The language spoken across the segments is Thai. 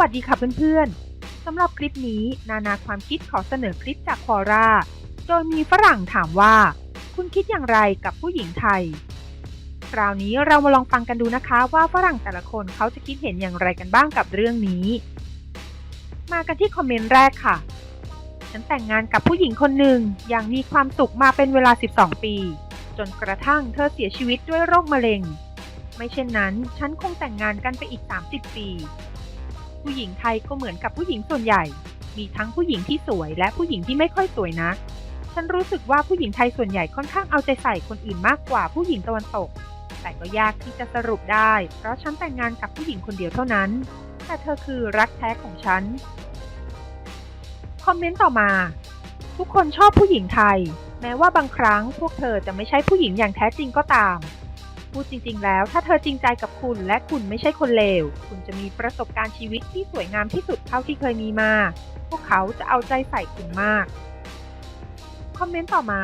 วัสดีค่ะเพื่อนๆสำหรับคลิปนี้นานาความคิดขอเสนอคลิปจากคอร่า โดยมีฝรั่งถามว่า คุณคิดอย่างไรกับผู้หญิงไทย คราวนี้เรามาลองฟังกันดูนะคะว่าฝรั่งแต่ละคนเขาจะคิดเห็นอย่างไรกันบ้างกับเรื่องนี้ มากันที่คอมเมนต์แรกค่ะ ฉันแต่งงานกับผู้หญิงคนหนึ่งอย่างมีความสุขมาเป็นเวลา 12 ปี จนกระทั่งเธอเสียชีวิตด้วยโรคมะเร็ง ไม่เช่นนั้น ฉันคงแต่งงานกันไปอีก 30 ปี ผู้หญิงไทยก็เหมือนกับผู้หญิงส่วนใหญ่ มีทั้งผู้หญิงที่สวยและผู้หญิงที่ไม่ค่อยสวยนักฉันรู้สึกว่าผู้หญิงไทยส่วนใหญ่ค่อนข้างเอาใจใส่คนอื่นมากกว่าผู้หญิงตะวันตก แต่ก็ยากที่จะสรุปได้ เพราะฉันแต่งงานกับผู้หญิงคนเดียวเท่านั้น แต่เธอคือรักแท้ของฉัน คอมเมนต์ต่อมา ทุกคนชอบผู้หญิงไทย แม้ว่าบางครั้งพวกเธอจะไม่ใช่ผู้หญิงอย่างแท้จริงก็ตาม พูดจริง ๆ แล้ว ถ้าเธอจริงใจกับคุณ และคุณไม่ใช่คนเลว คุณจะมีประสบการณ์ชีวิตที่สวยงามที่สุดเท่าที่เคยมีมา พวกเขาจะเอาใจใส่คุณมาก คอมเมนต์ต่อมา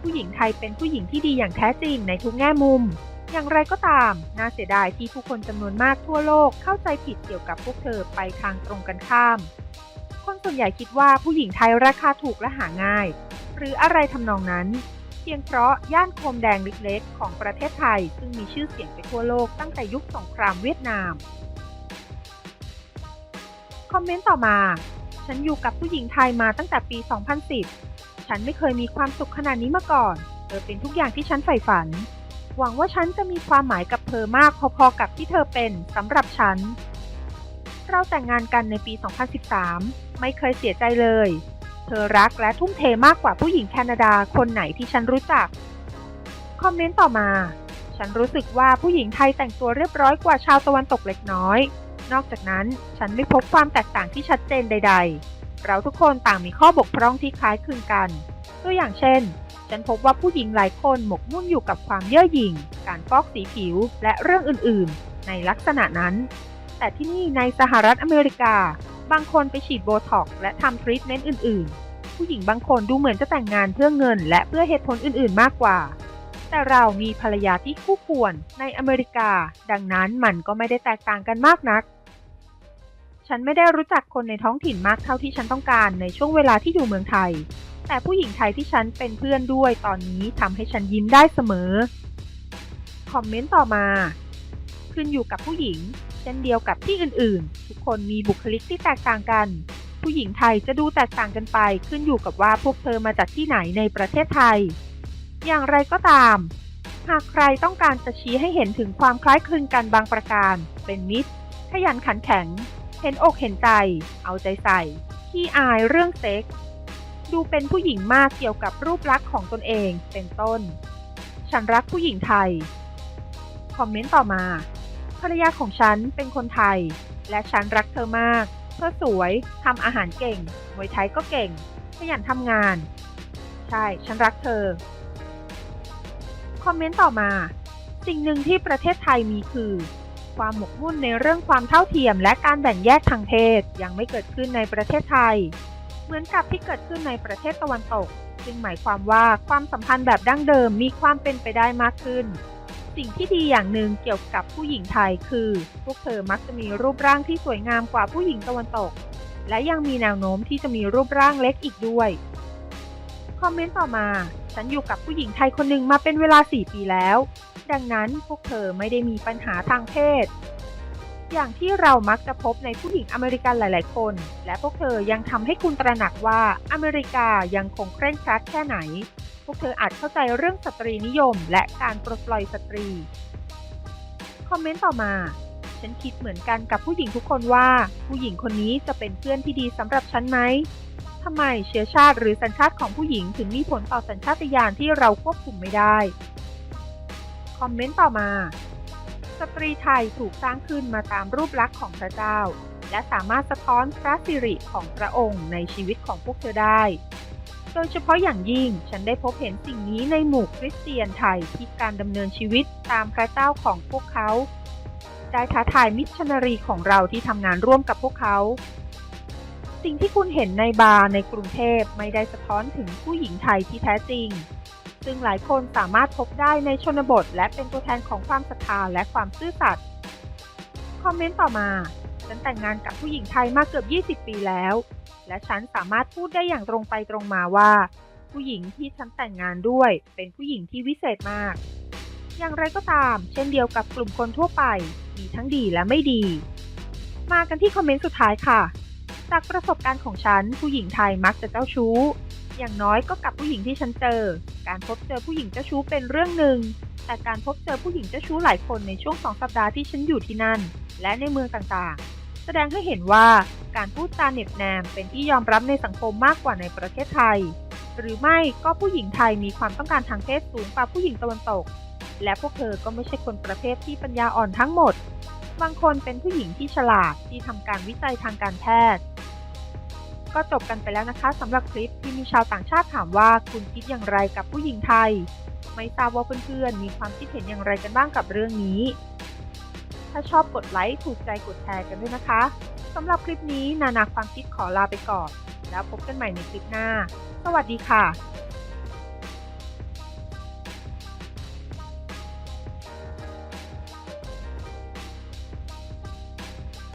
ผู้หญิงไทยเป็นผู้หญิงที่ดีอย่างแท้จริงในทุกแง่มุม อย่างไรก็ตาม น่าเสียดายที่ผู้คนจำนวนมากทั่วโลกเข้าใจผิดเกี่ยวกับพวกเธอไปทางตรงกันข้าม คนส่วนใหญ่คิดว่าผู้หญิงไทยราคาถูกและหาง่าย หรืออะไรทำนองนั้น พียงเพราะย่านโคมแดงเล็กๆ ของประเทศไทย ซึ่งมีชื่อเสียงไปทั่วโลกตั้งแต่ยุคสงครามเวียดนาม คอมเมนต์ต่อมา ฉันอยู่กับผู้หญิงไทยมาตั้งแต่ปี 2010 ฉันไม่เคยมีความสุขขนาดนี้มาก่อน เธอเป็นทุกอย่างที่ฉันใฝ่ฝัน หวังว่าฉันจะมีความหมายกับเธอมากพอๆกับที่เธอเป็นสำหรับฉัน เราแต่งงานกันในปี 2013 ไม่เคยเสียใจเลย เธอรักและทุ่มเทมากกว่าผู้หญิงแคนาดาคนไหนที่ฉันรู้จัก คอมเมนต์ต่อมา ฉันรู้สึกว่าผู้หญิงไทยแต่งตัวเรียบร้อยกว่าชาวตะวันตกเล็กน้อย นอกจากนั้นฉันไม่พบความแตกต่างที่ชัดเจนใด ๆ เราทุกคนต่างมีข้อบกพร่องที่คล้ายคลึงกัน ตัวอย่างเช่น ฉันพบว่าผู้หญิงหลายคนหมกมุ่นอยู่กับความเย่อหยิ่ง การฟอกสีผิว และเรื่องอื่นๆ ในลักษณะนั้น แต่ที่นี่ในสหรัฐอเมริกา บางคนไปฉีดโบท็อกและทำทรีทเมนต์อื่นๆ ผู้หญิงบางคนดูเหมือนจะแต่งงานเพื่อเงิน และเพื่อเหตุผลอื่นๆมากกว่า แต่เรามีภรรยาที่คู่ควรในอเมริกา ดังนั้นมันก็ไม่ได้แตกต่างกันมากนัก ฉันไม่ได้รู้จักคนในท้องถิ่นมากเท่าที่ฉันต้องการในช่วงเวลาที่อยู่เมืองไทย แต่ผู้หญิงไทยที่ฉันเป็นเพื่อนด้วยตอนนี้ทำให้ฉันยิ้มได้เสมอ คอมเมนต์ต่อมา ขึ้นอยู่กับผู้หญิง เช่นเดียวกับที่อื่นๆ ทุกคนมีบุคลิกที่แตกต่างกัน ผู้หญิงไทยจะดูแตกต่างกันไป ขึ้นอยู่กับว่าพวกเธอมาจากที่ไหนในประเทศไทย อย่างไรก็ตาม หากใครต้องการจะชี้ให้เห็นถึงความคล้ายคลึงกันบางประการ เป็นมิตร ขยันขันแข็ง เห็นอกเห็นใจ เอาใจใส่ ขี้อายเรื่องเซ็กส์ดูเป็นผู้หญิงมากเกี่ยวกับรูปลักษณ์ของตนเอง เป็นต้น ฉันรักผู้หญิงไทย คอมเมนต์ต่อมา ภรรยาของฉันเป็นคนไทย และฉันรักเธอมาก เธอสวยทำอาหารเก่งมวยไทยก็เก่งขยันทำงาน ใช่ ฉันรักเธอ คอมเมนต์ต่อมา สิ่งหนึ่งที่ประเทศไทยมีคือ ความหมกมุ่นในเรื่องความเท่าเทียมและการแบ่งแยกทางเพศยังไม่เกิดขึ้นในประเทศไทย เหมือนกับที่เกิดขึ้นในประเทศตะวันตกซึ่งหมายความว่าความสัมพันธ์แบบดั้งเดิมมีความเป็นไปได้มากขึ้น สิ่งที่ดีอย่างหนึ่งเกี่ยวกับผู้หญิงไทยคือ พวกเธอมักจะมีรูปร่างที่สวยงามกว่าผู้หญิงตะวันตก และยังมีแนวโน้มที่จะมีรูปร่างเล็กอีกด้วย คอมเมนต์ต่อมา ฉันอยู่กับผู้หญิงไทยคนหนึ่งมาเป็นเวลา 4 ปีแล้ว ดังนั้นพวกเธอไม่ได้มีปัญหาทางเพศ อย่างที่เรามักจะพบในผู้หญิงอเมริกันหลาย ๆ คน และพวกเธอยังทำให้คุณตระหนักว่าอเมริกายังคงเคร่งครัดแค่ไหน พวกเธออาจเข้าใจเรื่องสตรีนิยม และการปลดปล่อยสตรี คอมเมนต์ต่อมา ฉันคิดเหมือนกันกับผู้หญิงทุกคนว่า ผู้หญิงคนนี้จะเป็นเพื่อนที่ดีสำหรับฉันไหมทำไมเชื้อชาติหรือสัญชาติของผู้หญิงถึงมีผลต่อสัญชาตญาณที่เราควบคุมไม่ได้ คอมเมนต์ต่อมา สตรีไทยถูกสร้างขึ้นมาตามรูปลักษณ์ของพระเจ้า และสามารถสะท้อนพระสิริของพระองค์ในชีวิตของพวกเธอได้ ดยเฉพาะอย่างยิ่งฉันได้พบเห็นสิ่งนี้ในหมู่คริสเตียนไทยที่การดำเนินชีวิตตามพระเจ้าของพวกเขา ได้ท้าทายมิชชันนารีของเราที่ทำงานร่วมกับพวกเขา สิ่งที่คุณเห็นในบาร์ในกรุงเทพไม่ได้สะท้อนถึงผู้หญิงไทยที่แท้จริง ซึ่งหลายคนสามารถพบได้ในชนบท และเป็นตัวแทนของความศรัทธาและความซื่อสัตย์คอมเมนต์ต่อมา ฉันแต่งงานกับผู้หญิงไทยมาเกือบ 20 ปีแล้ว และฉันสามารถพูดได้อย่างตรงไปตรงมาว่า ผู้หญิงที่ฉันแต่งงานด้วย เป็นผู้หญิงที่วิเศษมาก อย่างไรก็ตาม เช่นเดียวกับกลุ่มคนทั่วไป มีทั้งดีและไม่ดี มากันที่คอมเมนต์สุดท้ายค่ะ จากประสบการณ์ของฉัน ผู้หญิงไทยมักจะเจ้าชู้ อย่างน้อยก็กับผู้หญิงที่ฉันเจอ การพบเจอผู้หญิงเจ้าชู้เป็นเรื่องหนึ่งแต่การพบเจอผู้หญิงเจ้าชู้หลายคนในช่วงสองสัปดาห์ที่ฉันอยู่ที่นั่น และในเมืองต่างๆ แสดงให้เห็นว่าการพูดจาเน็บแนมเป็นที่ยอมรับในสังคมมากกว่าในประเทศไทย หรือไม่ก็ผู้หญิงไทยมีความต้องการทางเพศสูงกว่าผู้หญิงตะวันตก และพวกเธอก็ไม่ใช่คนประเภทที่ปัญญาอ่อนทั้งหมด บางคนเป็นผู้หญิงที่ฉลาดที่ทำการวิจัยทางการแพทย์ ก็จบกันไปแล้วนะคะสำหรับคลิปที่มีชาวต่างชาติถามว่าคุณคิดอย่างไรกับผู้หญิงไทย ไม่ทราบว่าเพื่อนๆมีความคิดเห็นอย่างไรกันบ้างกับเรื่องนี้ ถ้าชอบกดไลค์ ถูกใจกดแชร์กันด้วยนะคะสำหรับคลิปนี้นานาความคิดขอลาไปก่อน แล้วพบกันใหม่ในคลิปหน้า สวัสดีค่ะ